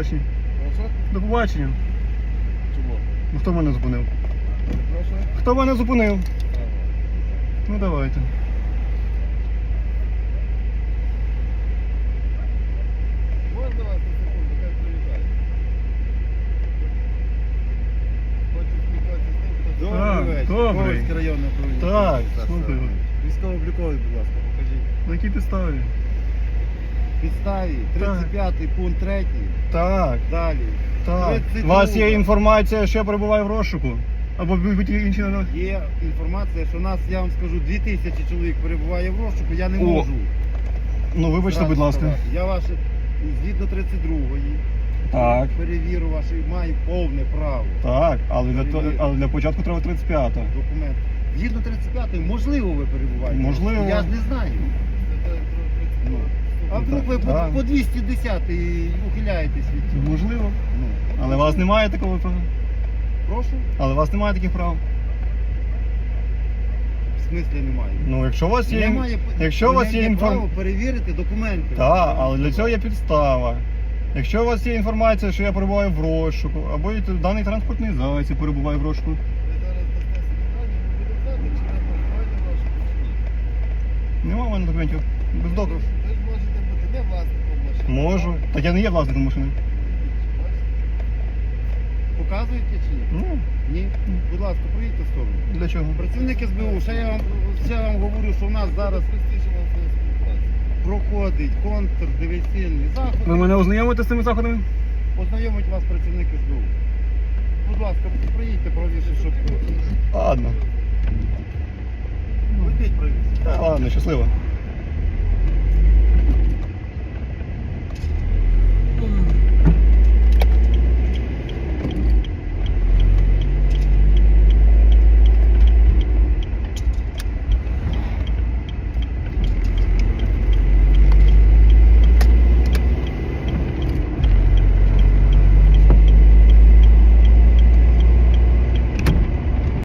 побачення. Прошу? До побачення. Чому? Ну хто мене зупинив? Прошу? Хто мене зупинив? Ну давайте. Можна вас на секунду, хай приїжджає. Хочу спілкуватися з тим, хто... Так, добрий. Районне управління. Так, слухаю. Військово-обліковий, будь ласка, покажіть. На якій підставі? Підставі, 35 пункт 3, Так, далі. так. У вас є інформація, що я перебуваю в розшуку? Або будь-які інші Є інформація, що нас, я вам скажу, 2000 чоловік перебуває в розшуку, я не О, можу. Ну вибачте, будь ласка. сказати. Я ваше, згідно 32-ї, Так. перевіру ваше, маю повне право. Так, але для, то- але для початку треба 35 документ. Згідно 35-ї, можливо, ви перебуваєте. Можливо. Я ж не знаю. Ну. А вдруг ви по, по 210 і ухиляєтесь від цього. Можливо. Ну. Але у вас немає такого права. Прошу? Але у вас немає таких прав. В смислі немає. Ну, якщо у вас є. Немає, Якщо у вас є право інформація. перевірити документи. Так, але для цього є підстава. Якщо у вас є інформація, що я перебуваю в розшуку, або і даний транспортний засіб перебуває в розшуку. Нема в мене документів. Без доказу. Ви ж можете бути не власником машини. Можу. Так я не є власником машини. Показуєте чи ні? Ну, Ні. Будь ласка, проїдьте в сторону. для чого? Працівник СБУ, ще я вам, ще я вам говорю, що в нас зараз проходить контрдиверсійний заход. Ви мене ознайомите з цими заходами? Познайомить вас працівник СБУ. Будь ласка, проїдьте правіше, щоб... Ладно. Правіше. Ладно, щасливо.